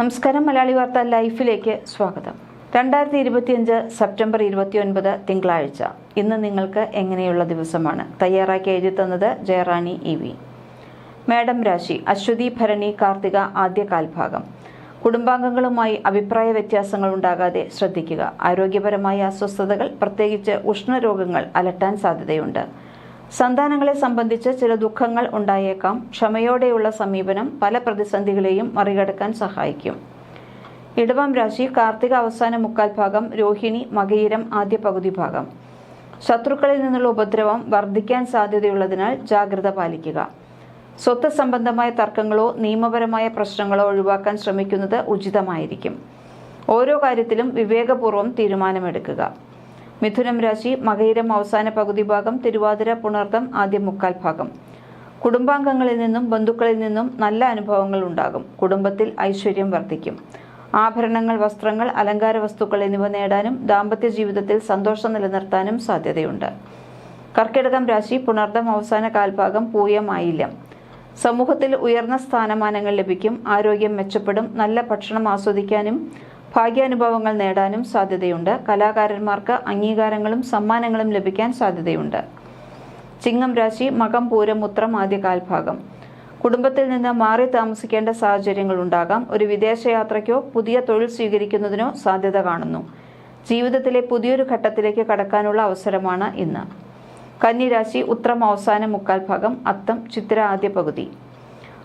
നമസ്കാരം മലയാളി വാർത്ത ലൈഫിലേക്ക് സ്വാഗതം. രണ്ടായിരത്തി ഇരുപത്തിയഞ്ച് സെപ്റ്റംബർ ഇരുപത്തിയൊൻപത് തിങ്കളാഴ്ച. ഇന്ന് നിങ്ങൾക്ക് എങ്ങനെയുള്ള ദിവസമാണ്? തയ്യാറാക്കി എഴുതി തന്നത് ജയറാണി ഇ വി. മേഡം രാശി അശ്വതി ഭരണി കാർത്തിക ആദ്യ കാൽഭാഗം. കുടുംബാംഗങ്ങളുമായി അഭിപ്രായ വ്യത്യാസങ്ങൾ ഉണ്ടാകാതെ ശ്രദ്ധിക്കുക. ആരോഗ്യപരമായ അസ്വസ്ഥതകൾ പ്രത്യേകിച്ച് ഉഷ്ണരോഗങ്ങൾ അലട്ടാൻ സാധ്യതയുണ്ട്. സന്താനങ്ങളെ സംബന്ധിച്ച് ചില ദുഃഖങ്ങൾ ഉണ്ടായേക്കാം. ക്ഷമയോടെയുള്ള സമീപനം പല പ്രതിസന്ധികളെയും മറികടക്കാൻ സഹായിക്കും. ഇടവം രാശി കാർത്തിക അവസാന മുക്കാൽ ഭാഗം രോഹിണി മകയിരം ആദ്യ പകുതി ഭാഗം. ശത്രുക്കളിൽ നിന്നുള്ള ഉപദ്രവം വർദ്ധിക്കാൻ സാധ്യതയുള്ളതിനാൽ ജാഗ്രത പാലിക്കുക. സ്വത്ത് സംബന്ധമായ തർക്കങ്ങളോ നിയമപരമായ പ്രശ്നങ്ങളോ ഒഴിവാക്കാൻ ശ്രമിക്കുന്നത് ഉചിതമായിരിക്കും. ഓരോ കാര്യത്തിലും വിവേകപൂർവം തീരുമാനമെടുക്കുക. മിഥുനം രാശി മകയിരം അവസാന പകുതി ഭാഗം തിരുവാതിര പുണർദം ആദ്യ മുക്കാൽ ഭാഗം. കുടുംബാംഗങ്ങളിൽ നിന്നും ബന്ധുക്കളിൽ നിന്നും നല്ല അനുഭവങ്ങൾ ഉണ്ടാകും. കുടുംബത്തിൽ ഐശ്വര്യം വർദ്ധിക്കും. ആഭരണങ്ങൾ വസ്ത്രങ്ങൾ അലങ്കാര വസ്തുക്കൾ എന്നിവ നേടാനും ദാമ്പത്യ ജീവിതത്തിൽ സന്തോഷം നിലനിർത്താനും സാധ്യതയുണ്ട്. കർക്കിടകം രാശി പുണർദം അവസാന കാൽഭാഗം പൂയമായില്ല സമൂഹത്തിൽ ഉയർന്ന സ്ഥാനമാനങ്ങൾ ലഭിക്കും. ആരോഗ്യം മെച്ചപ്പെടും. നല്ല ഭക്ഷണം ആസ്വദിക്കാനും ഭാഗ്യാനുഭവങ്ങൾ നേടാനും സാധ്യതയുണ്ട്. കലാകാരന്മാർക്ക് അംഗീകാരങ്ങളും സമ്മാനങ്ങളും ലഭിക്കാൻ സാധ്യതയുണ്ട്. ചിങ്ങം രാശി മകം പൂരം ഉത്രം ആദ്യ കാൽഭാഗം. കുടുംബത്തിൽ നിന്ന് മാറി താമസിക്കേണ്ട സാഹചര്യങ്ങൾ ഉണ്ടാകാം. ഒരു വിദേശയാത്രയ്ക്കോ പുതിയ തൊഴിൽ സ്വീകരിക്കുന്നതിനോ സാധ്യത കാണുന്നു. ജീവിതത്തിലെ പുതിയൊരു ഘട്ടത്തിലേക്ക് കടക്കാനുള്ള അവസരമാണ് ഇന്ന്. കന്നിരാശി ഉത്രം അവസാന മുക്കാൽ ഭാഗം അത്തം ചിത്ര ആദ്യ പകുതി.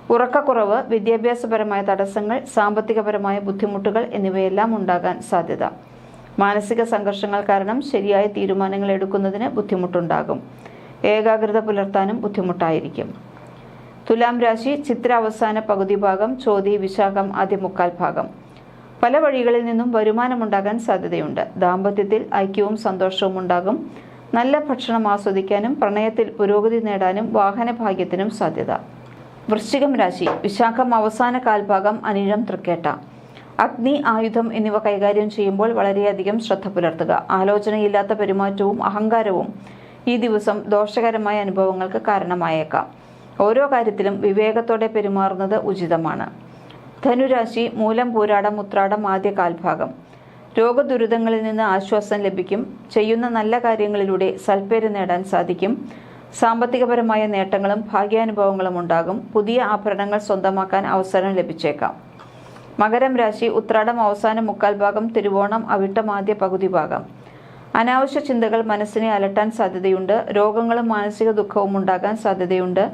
ഉറക്കക്കുറവ് വിദ്യാഭ്യാസപരമായ തടസ്സങ്ങൾ സാമ്പത്തികപരമായ ബുദ്ധിമുട്ടുകൾ എന്നിവയെല്ലാം ഉണ്ടാകാൻ സാധ്യത. മാനസിക സംഘർഷങ്ങൾ കാരണം ശരിയായ തീരുമാനങ്ങൾ എടുക്കുന്നതിന് ബുദ്ധിമുട്ടുണ്ടാകും. ഏകാഗ്രത പുലർത്താനും ബുദ്ധിമുട്ടായിരിക്കും. തുലാം രാശി ചിത്ര അവസാന പകുതി ഭാഗം ചോതി വിശാഖം ആദ്യ മുക്കാൽ ഭാഗം. പല വഴികളിൽ നിന്നും വരുമാനമുണ്ടാകാൻ സാധ്യതയുണ്ട്. ദാമ്പത്യത്തിൽ ഐക്യവും സന്തോഷവും ഉണ്ടാകും. നല്ല ഭക്ഷണം ആസ്വദിക്കാനും പ്രണയത്തിൽ പുരോഗതി നേടാനും വാഹന ഭാഗ്യത്തിനും സാധ്യത. വൃശ്ചികം രാശി വിശാഖം അവസാന കാൽഭാഗം അനിഴം തൃക്കേട്ട. അഗ്നി ആയുധം എന്നിവ കൈകാര്യം ചെയ്യുമ്പോൾ വളരെയധികം ശ്രദ്ധ പുലർത്തുക. ആലോചനയില്ലാത്ത പെരുമാറ്റവും അഹങ്കാരവും ഈ ദിവസം ദോഷകരമായ അനുഭവങ്ങൾക്ക് കാരണമായേക്കാം. ഓരോ കാര്യത്തിലും വിവേകത്തോടെ പെരുമാറുന്നത് ഉചിതമാണ്. ധനുരാശി മൂലം പോരാടം ഉത്രാടം ആദ്യ കാൽഭാഗം. രോഗദുരിതങ്ങളിൽ നിന്ന് ആശ്വാസം ലഭിക്കും. ചെയ്യുന്ന നല്ല കാര്യങ്ങളിലൂടെ സൽപ്പേര് നേടാൻ സാധിക്കും. സാമ്പത്തികപരമായ നേട്ടങ്ങളും ഭാഗ്യാനുഭവങ്ങളും ഉണ്ടാകും. പുതിയ ആഭരണങ്ങൾ സ്വന്തമാക്കാൻ അവസരം ലഭിച്ചേക്കാം. മകരം രാശി ഉത്രാടം അവസാന മുക്കാൽ ഭാഗം തിരുവോണം അവിട്ടം ആദ്യ പകുതി ഭാഗം. അനാവശ്യ ചിന്തകൾ മനസ്സിനെ അലട്ടാൻ സാധ്യതയുണ്ട്. രോഗങ്ങളും മാനസിക ദുഃഖവും ഉണ്ടാകാൻ സാധ്യതയുണ്ട്.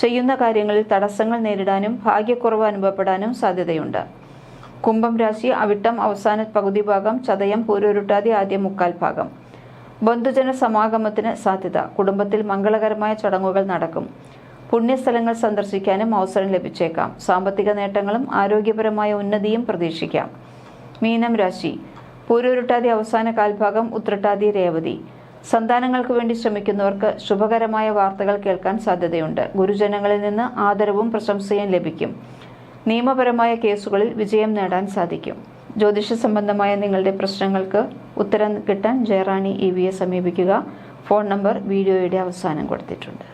ചെയ്യുന്ന കാര്യങ്ങളിൽ തടസ്സങ്ങൾ നേരിടാനും ഭാഗ്യക്കുറവ് അനുഭവപ്പെടാനും സാധ്യതയുണ്ട്. കുംഭം രാശി അവിട്ടം അവസാന പകുതി ഭാഗം ചതയം പൂരൊരുട്ടാതി ആദ്യ മുക്കാൽ ഭാഗം. ബന്ധുജന സമാഗമത്തിന് സാധ്യത. കുടുംബത്തിൽ മംഗളകരമായ ചടങ്ങുകൾ നടക്കും. പുണ്യസ്ഥലങ്ങൾ സന്ദർശിക്കാനും അവസരം ലഭിച്ചേക്കാം. സാമ്പത്തിക നേട്ടങ്ങളും ആരോഗ്യപരമായ ഉന്നതിയും പ്രതീക്ഷിക്കാം. മീനം രാശി. പൂരൂരുട്ടാതി അവസാന കാൽഭാഗം ഉത്രട്ടാതി രേവതി. സന്താനങ്ങൾക്ക് വേണ്ടി ശ്രമിക്കുന്നവർക്ക് ശുഭകരമായ വാർത്തകൾ കേൾക്കാൻ സാധ്യതയുണ്ട്. ഗുരുജനങ്ങളിൽ നിന്ന് ആദരവും പ്രശംസയും ലഭിക്കും. നിയമപരമായ കേസുകളിൽ വിജയം നേടാൻ സാധിക്കും. ജ്യോതിഷ സംബന്ധമായ നിങ്ങളുടെ പ്രശ്നങ്ങൾക്ക് ഉത്തരം കിട്ടാൻ ജയറാണി ഇ വിയെ സമീപിക്കുക. ഫോൺ നമ്പർ വീഡിയോയുടെ അവസാനം കൊടുത്തിട്ടുണ്ട്.